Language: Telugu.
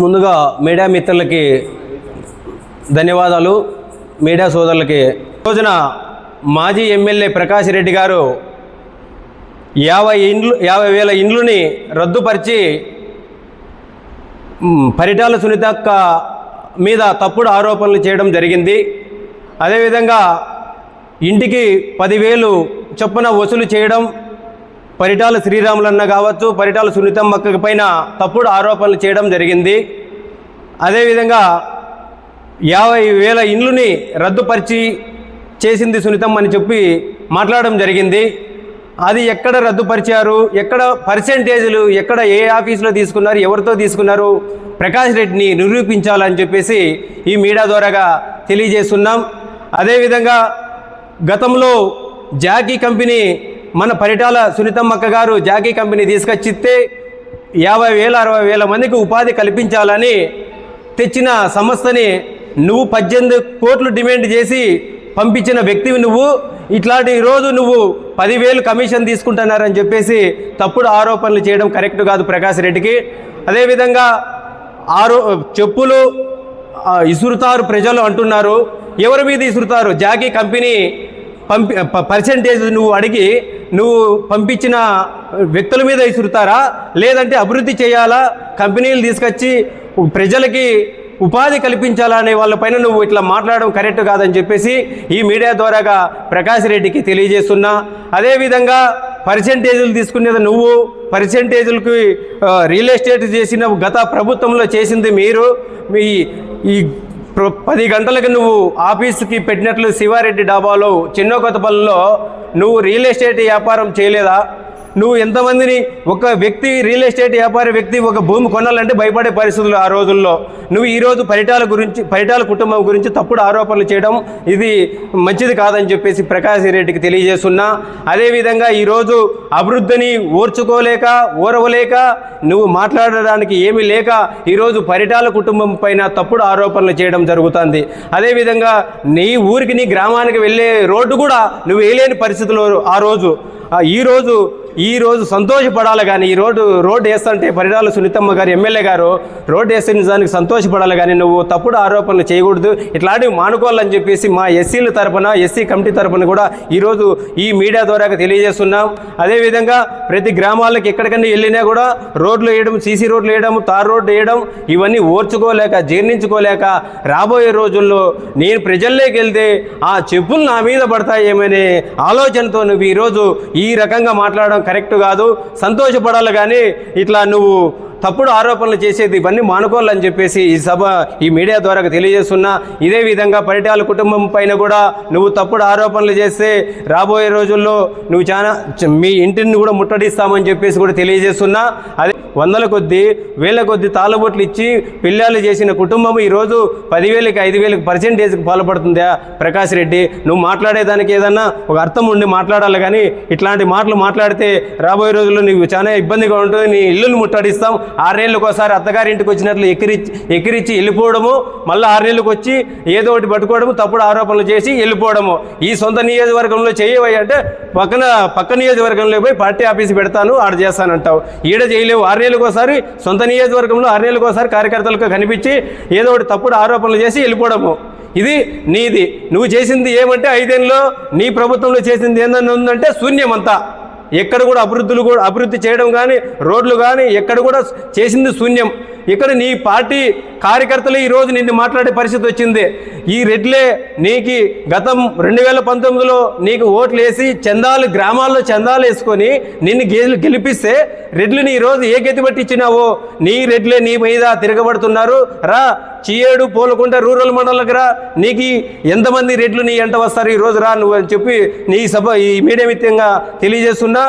ముందుగా మీడియా మిత్రులకి ధన్యవాదాలు. మీడియా సోదరులకి. రోజున మాజీ ఎమ్మెల్యే ప్రకాష్ రెడ్డి గారు యాభై ఇండ్లు యాభై వేల ఇండ్లుని రద్దుపరిచి పరిటాల సునీతక్క మీద తప్పుడు ఆరోపణలు చేయడం జరిగింది. అదేవిధంగా ఇంటికి పదివేలు చొప్పున వసూలు చేయడం పరిటాల శ్రీరాములన్న కావచ్చు పరిటాల సునీతమ్మక్క పైన తప్పుడు ఆరోపణలు చేయడం జరిగింది. అదేవిధంగా యాభై వేల ఇండ్లుని రద్దుపరిచి చేసింది సునీతమ్మ అని చెప్పి మాట్లాడడం జరిగింది. అది ఎక్కడ రద్దుపరిచారు? ఎక్కడ పర్సెంటేజ్లు ఎక్కడ ఏ ఆఫీసులో తీసుకున్నారు? ఎవరితో తీసుకున్నారు? ప్రకాష్ రెడ్డిని నిరూపించాలని చెప్పేసి ఈ మీడియా ద్వారాగా తెలియజేస్తున్నాం. అదేవిధంగా గతంలో జాకీ కంపెనీ మన పరిటాల సునీతమ్మక్క గారు జాకీ కంపెనీ తీసుకొచ్చితే యాభై వేల అరవై వేల మందికి ఉపాధి కల్పించాలని తెచ్చిన సంస్థని నువ్వు పద్దెనిమిది కోట్లు డిమాండ్ చేసి పంపించిన వ్యక్తివి నువ్వు. ఇట్లాంటి రోజు నువ్వు పదివేలు కమిషన్ తీసుకుంటున్నారని చెప్పేసి తప్పుడు ఆరోపణలు చేయడం కరెక్ట్ కాదు ప్రకాష్ రెడ్డికి. అదేవిధంగా ఆరో చెప్పులు ఇసురుతారు ప్రజలు అంటున్నారు. ఎవరి మీద ఇసురుతారు? జాకీ కంపెనీ పంపి పర్సంటేజ్ పర్సెంటేజ్ నువ్వు అడిగి నువ్వు పంపించిన వ్యక్తుల మీద ఇసురుతారా? లేదంటే అభివృద్ధి చేయాలా? కంపెనీలు తీసుకొచ్చి ప్రజలకి ఉపాధి కల్పించాలా అనే వాళ్ళపైన నువ్వు ఇట్లా మాట్లాడడం కరెక్ట్ కాదని చెప్పేసి ఈ మీడియా ద్వారాగా ప్రకాష్ రెడ్డికి తెలియజేస్తున్నా. అదేవిధంగా పర్సెంటేజీలు తీసుకునేది నువ్వు పర్సెంటేజీలకి రియల్ ఎస్టేట్ చేసిన గత ప్రభుత్వంలో చేసింది మీరు. మీ ఈ పది గంటలకు నువ్వు ఆఫీస్కి పెట్టినట్లు శివారెడ్డి డాబాలో చిన్న కొత్తపల్లిలో నువ్వు రియల్ ఎస్టేట్ వ్యాపారం చేయలేదా? నువ్వు ఎంతమందిని ఒక వ్యక్తి రియల్ ఎస్టేట్ వ్యాపార వ్యక్తి ఒక భూమి కొనాలంటే భయపడే పరిస్థితులు ఆ రోజుల్లో నువ్వు ఈరోజు పరిటాల గురించి పరిటాల కుటుంబం గురించి తప్పుడు ఆరోపణలు చేయడం ఇది మంచిది కాదని చెప్పేసి ప్రకాశ్ రెడ్డికి తెలియజేస్తున్నా. అదేవిధంగా ఈరోజు అభివృద్ధిని ఓర్చుకోలేక ఓరవలేక నువ్వు మాట్లాడడానికి ఏమీ లేక ఈరోజు పరిటాల కుటుంబం పైన తప్పుడు ఆరోపణలు చేయడం జరుగుతుంది. అదేవిధంగా నీ ఊరికి నీ గ్రామానికి వెళ్ళే రోడ్డు కూడా నువ్వు వేయలేని పరిస్థితులు ఆ రోజు ఈరోజు ఈ రోజు సంతోషపడాలి కానీ ఈ రోడ్డు రోడ్డు వేస్తుంటే పరిడాల సునీతమ్మ గారు ఎమ్మెల్యే గారు రోడ్డు వేస్తే నిజానికి సంతోషపడాలి కానీ నువ్వు తప్పుడు ఆరోపణలు చేయకూడదు. ఇట్లాంటివి మానుకోవాలని చెప్పేసి మా ఎస్సీల తరపున ఎస్సీ కమిటీ తరపున కూడా ఈరోజు ఈ మీడియా ద్వారా తెలియజేస్తున్నాం. అదేవిధంగా ప్రతి గ్రామాలకు ఎక్కడికన్నా వెళ్ళినా కూడా రోడ్లు వేయడం సీసీ రోడ్లు వేయడం తార్ రోడ్లు వేయడం ఇవన్నీ ఓర్చుకోలేక జీర్ణించుకోలేక రాబోయే రోజుల్లో నేను ప్రజల్లోకి వెళ్తే ఆ చెప్పులు నా మీద పడతాయేమనే ఆలోచనతో నువ్వు ఈరోజు ఈ రకంగా మాట్లాడడం కరెక్ట్ కాదు. సంతోషపడాలి కానీ ఇట్లా నువ్వు తప్పుడు ఆరోపణలు చేసేది ఇవన్నీ మానుకోవాలని చెప్పేసి ఈ సభ ఈ మీడియా ద్వారా తెలియజేస్తున్నా. ఇదే విధంగా పరిటాల కుటుంబం పైన కూడా నువ్వు తప్పుడు ఆరోపణలు చేస్తే రాబోయే రోజుల్లో నువ్వు చాలా మీ ఇంటిని కూడా ముట్టడిస్తామని చెప్పేసి కూడా తెలియజేస్తున్నా. అదే వందల కొద్దీ వేల కొద్దీ తాళబొట్లు ఇచ్చి పిల్లలు చేసిన కుటుంబం ఈరోజు పదివేలకి ఐదు వేలకి పర్సెంటేజ్కి పాల్పడుతుందా ప్రకాష్ రెడ్డి. నువ్వు మాట్లాడేదానికి ఏదన్నా ఒక అర్థం ఉండి మాట్లాడాలి కానీ ఇట్లాంటి మాటలు మాట్లాడితే రాబోయే రోజుల్లో నీకు చాలా ఇబ్బందిగా ఉంటుంది. నీ ఇల్లును ముట్టడిస్తాం. ఆరేళ్ళకి ఒకసారి అత్తగారింటికి వచ్చినట్లు ఎక్కిరిచ్చి ఎక్కిరిచ్చి వెళ్ళిపోవడము మళ్ళీ ఆరేళ్ళకి వచ్చి ఏదో ఒకటి పట్టుకోవడము తప్పుడు ఆరోపణలు చేసి వెళ్ళిపోవడము. ఈ సొంత నియోజకవర్గంలో చేయవయ్యంటే పక్కన పక్క నియోజకవర్గంలో పోయి పార్టీ ఆఫీస్ పెడతాను ఆడ చేస్తానంటావు. ఈడ చేయలేవు ఆరేళ్ళకి ఒకసారి సొంత నియోజకవర్గంలో ఆరేళ్ళకి ఒకసారి కార్యకర్తలకు కనిపించి ఏదో ఒకటి తప్పుడు ఆరోపణలు చేసి వెళ్ళిపోవడము. ఇది నీది. నువ్వు చేసింది ఏమంటే ఐదేళ్ళలో నీ ప్రభుత్వంలో చేసింది ఏందని ఉందంటే శూన్యమంతా. ఎక్కడ కూడా అభివృద్ధులు కూడా అభివృద్ధి చేయడం కానీ రోడ్లు కానీ ఎక్కడ కూడా చేసింది శూన్యం. ఇక్కడ నీ పార్టీ కార్యకర్తలు ఈరోజు నిన్ను మాట్లాడే పరిస్థితి వచ్చింది. ఈ రెడ్లే నీకు గతం రెండు వేల పంతొమ్మిదిలో నీకు ఓట్లు వేసి చందాలు గ్రామాల్లో చందాలు వేసుకొని నిన్ను గెలి గెలిపిస్తే నీ ఈరోజు ఏ గతి పట్టించినావో నీ రెడ్లే నీ మీద తిరగబడుతున్నారు. రా చీయేడు పోలకుంట రూరల్ మండలకు రా నీకు ఎంతమంది రెడ్లు నీ ఎంట వస్తారు ఈరోజు రా నువ్వు అని చెప్పి నీ సభ ఈ మీడియా మిత్యంగా తెలియజేస్తున్నా.